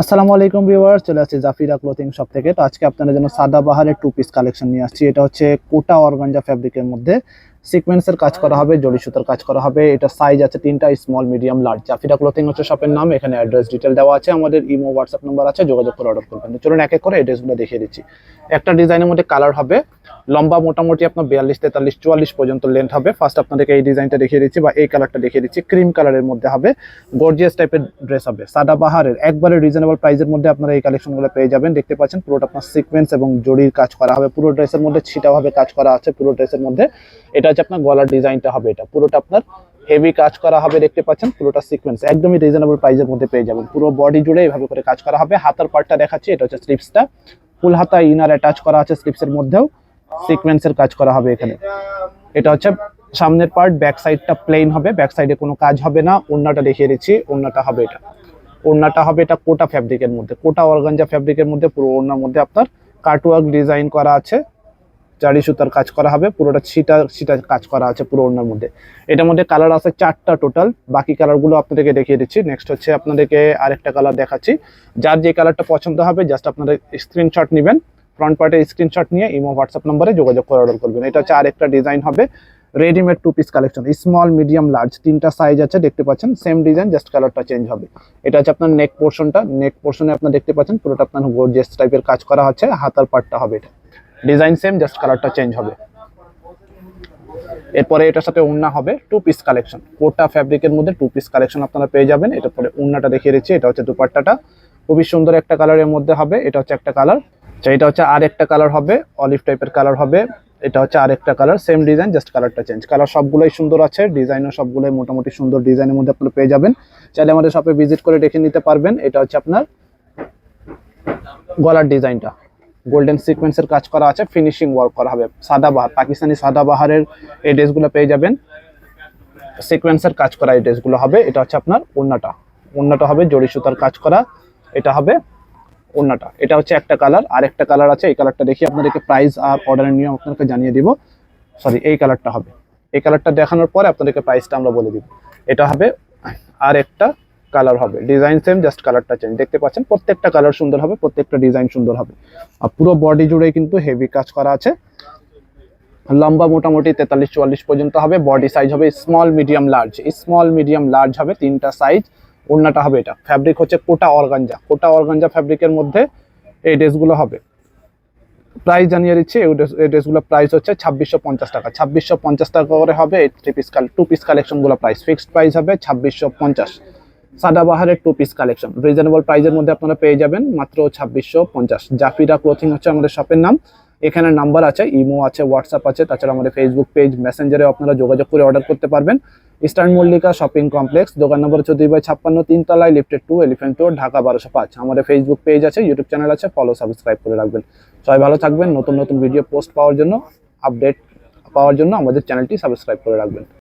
আসসালামু আলাইকুম ভিউয়ার্স, চলে আসছে জাফিরা ক্লোথিং শপ থেকে। তো আজকে আপনাদের জন্য সাদা বাহারের টু পিস কালেকশন নিয়ে আসছি। এটা হচ্ছে কোটা অর্গানজা ফ্যাব্রিকের মধ্যে। সিকোয়েন্সের কাজ করা হবে জড়ি সুতার কাজ করা হবে। এটা সাইজ আছে তিনটা small medium large Jafira clothing হচ্ছে শপের নাম, এখানে অ্যাড্রেস ডিটেল দেওয়া আছে। আমাদের ইমো হোয়াটসঅ্যাপ নাম্বার আছে, যোগাযোগ করে অর্ডার করবেন। চলুন এক এক করে এড্রেসগুলো দেখিয়ে দিচ্ছি। একটা ডিজাইনের মধ্যে কালার হবে। লম্বা, মোটামুটি আপনার বিয়াল্লিশ, তেতাল্লিশ, চুয়াল্লিশ পর্যন্ত লেন্থ হবে। ফার্স্ট আপনাদেরকে এই ডিজাইনটা দেখিয়ে দিচ্ছি বা এই কালারটা দেখিয়ে দিচ্ছি। ক্রিম কালারের মধ্যে হবে। গর্জিয়াস টাইপের ড্রেস হবে। সাদা বাহারের, একবারে রিজনেবল প্রাইসের মধ্যে আপনারা এই কালেকশনগুলো পেয়ে যাবেন। দেখতে পাচ্ছেন পুরোটা আপনার সিকোয়েন্স এবং জরির কাজ করা হবে। পুরো ড্রেসের মধ্যে ছিটাভাবে কাজ করা আছে পুরো ড্রেসের মধ্যে। এটা হচ্ছে আপনার গলার ডিজাইনটা হবে এটা। পুরোটা আপনার হেভি কাজ করা হবে, দেখতে পাচ্ছেন? পুরোটা সিকোয়েন্স একদমই রিজনেবল প্রাইসের মধ্যে পেয়ে যাবেন। পুরো বডি জুড়ে এইভাবে করে কাজ করা হবে। হাতার পার্টটা দেখাচ্ছি, এটা হচ্ছে স্লিপসটা ফুল হাতা ইনার অ্যাটাচ করা আছে স্লিপসের মধ্যেও। সিকোয়েন্সের কাজ করা হবে এখানে। এটা হচ্ছে সামনের পার্ট ব্যাক সাইডটা প্লেন হবে। ব্যাক সাইডে কোনো কাজ হবে না। ওড়নাটা দেখিয়ে দিচ্ছি, ওড়নাটা হবে এটা। ওড়নাটা হবে এটা কোটা ফ্যাব্রিকের মধ্যে। কোটা অর্গানজা ফ্যাব্রিকের মধ্যে পুরো ওড়নার মধ্যে আপনার কাটওয়ার্ক ডিজাইন করা আছে। চারি সুতার কাজ করা হবে, পুরোটা ছিটা ছিটা কাজ করা আছে পুরো ওড়নার মধ্যে। এটার মধ্যে কালার আছে চারটা টোটাল বাকি কালারগুলো আপনাদেরকে দেখিয়ে দিচ্ছি। নেক্সট হচ্ছে আপনাদেরকে আরেকটা কালার দেখাচ্ছি। যার যে কালারটা পছন্দ হবে জাস্ট আপনারা স্ক্রিনশট নেবেন ফ্রন্ট পার্টে স্ক্রিনশট নিয়ে ইমো হোয়াটসঅ্যাপ নম্বরে যোগাযোগ করে অর্ডার করবেন। এটা হচ্ছে আরেকটা ডিজাইন হবে readymade two piece collection small medium large তিনটা সাইজ আছে, দেখতে পাচ্ছেন সেম ডিজাইন জাস্ট কালারটা চেঞ্জ হবে। এটা হচ্ছে আপনার নেক পোর্শনটা নেক পোর্শনে আপনার দেখতে পাচ্ছেন, পুরোটা আপনার গোর্জিয়াস টাইপের কাজ করা হচ্ছে, হাতার পার্টটা হবে এটা। ডিজাইন সেম জাস্ট কালারটা চেঞ্জ হবে। এরপরে এটার সাথে উন্না হবে টু পিস কালেকশন কোটা ফ্যাব্রিকের মধ্যে টু পিস কালেকশন আপনারা পেয়ে যাবেন। এটা পরে উন্নাটা দেখিয়ে দিচ্ছি। এটা হচ্ছে দুপাট্টাটা। খুবই সুন্দর একটা কালারের মধ্যে হবে। এটা হচ্ছে একটা কালার আচ্ছা এটা হচ্ছে আর একটা কালার হবে। অলিভ টাইপের কালার হবে। এটা হচ্ছে আরেকটা কালার সেম ডিজাইন জাস্ট কালারটা চেঞ্জ কালার সবগুলোই সুন্দর আছে। ডিজাইনও সবগুলোই মোটামুটি সুন্দর ডিজাইনের মধ্যে আপনারা পেয়ে যাবেন। চাইলে আমাদের শপে ভিজিট করে দেখে নিতে পারবেন। এটা হচ্ছে আপনার গলার ডিজাইনটা গোল্ডেন সিকোয়েন্সের কাজ করা আছে ফিনিশিং ওয়ার্ক করা হবে। সাদা বাহার পাকিস্তানি সাদা বাহারের এই ড্রেসগুলো পেয়ে যাবেন। সিকোয়েন্সের কাজ করা এই ড্রেসগুলো হবে, এটা হচ্ছে আপনার ওন্নাটা ওন্নাটা হবে জড়ি সুতার কাজ করা, এটা হবে ওন্নাটা এটা হচ্ছে একটা কালার আর একটা কালার আছে, এই কালারটা দেখি আপনাদেরকে প্রাইস আর অর্ডারের নিয়ম আপনাদেরকে জানিয়ে দিব। সরি এই কালারটা হবে। এই কালারটা দেখানোর পরে আপনাদেরকে প্রাইসটা আমরা বলে দিব। এটা হবে আর একটা কালার হবে। ডিজাইন সেম জাস্ট কালারটা চেঞ্জ দেখতে পাচ্ছেন, প্রত্যেকটা কালার সুন্দর হবে, প্রত্যেকটা ডিজাইন সুন্দর হবে। আর পুরো বডি জুড়ে কিন্তু হেভি কাজ করা আছে। লম্বা মোটামুটি তেতাল্লিশ, চুয়াল্লিশ পর্যন্ত হবে। বডি সাইজ হবে small medium large small medium large হবে তিনটা সাইজ ওড়নাটা হবে এটা। ফ্যাব্রিক হচ্ছে কোটা অর্গানজা কোটা অর্গানজা ফ্যাব্রিকের মধ্যে এই ড্রেসগুলো হবে। প্রাইস জানিয়ে দিচ্ছি, এই ড্রেসগুলো প্রাইস হচ্ছে ছাব্বিশশো পঞ্চাশ টাকা। ছাব্বিশশো পঞ্চাশ টাকা করে হবে, এই থ্রি পিস কাল টু পিস কালেকশনগুলো প্রাইস ফিক্সড প্রাইস হবে ছাব্বিশশো পঞ্চাশ। সাদাবাহারের টু পিস কালেকশন রিজনেবল প্রাইসের মধ্যে আপনারা পেয়ে যাবেন মাত্র ছাব্বিশশো পঞ্চাশ। জাফিরা ক্লোথিং হচ্ছে আমাদের শপের নাম। এখানে নাম্বার আছে ইমো আছে হোয়াটসঅ্যাপ আছে, তাছাড়া আমাদের ফেসবুক পেজ মেসেঞ্জারে আপনারা যোগাযোগ করে অর্ডার করতে পারবেন। ইস্টার্ন মল্লিকা শপিং কমপ্লেক্স দোকান নম্বর দুই বাই ছাপ্পান্ন, তিনতলায় lifted to Elephant Road Dhaka বারোশো পাঁচ। আমাদের ফেসবুক পেজ আছে ইউটিউব চ্যানেল আছে ফলো সাবস্ক্রাইব করে রাখবেন। সবাই ভালো থাকবেন, নতুন নতুন ভিডিও পোস্ট পাওয়ার জন্য আপডেট পাওয়ার জন্য আমাদের চ্যানেলটি সাবস্ক্রাইব করে রাখবেন।